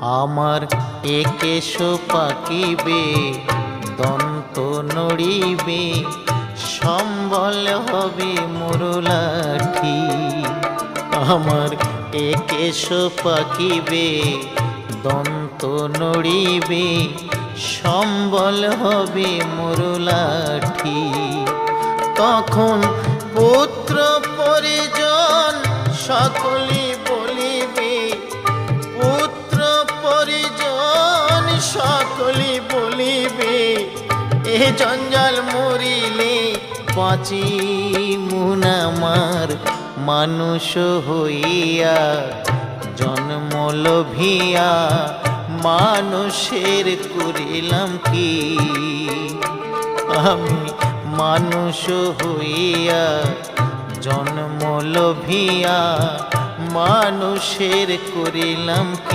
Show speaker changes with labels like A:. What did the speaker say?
A: আমার একেশ পাকিবে দন্ত নড়িবে, সম্বল হবে মুরলাঠি আমার একেশ পাকিবে দন্ত নড়িবে, সম্বল হবে মুরলাঠি তখন পুত্র পরিজন সকলে সকলে বলিবে, এ জঞ্জাল মরিলে পাঁচি মুনামার মানুষ হইয়া, জন্ম লোভিয়া, মানুষের করিলাম কি? আমি মানুষ হইয়া, জন্ম লোভিয়া, মানুষের করিলাম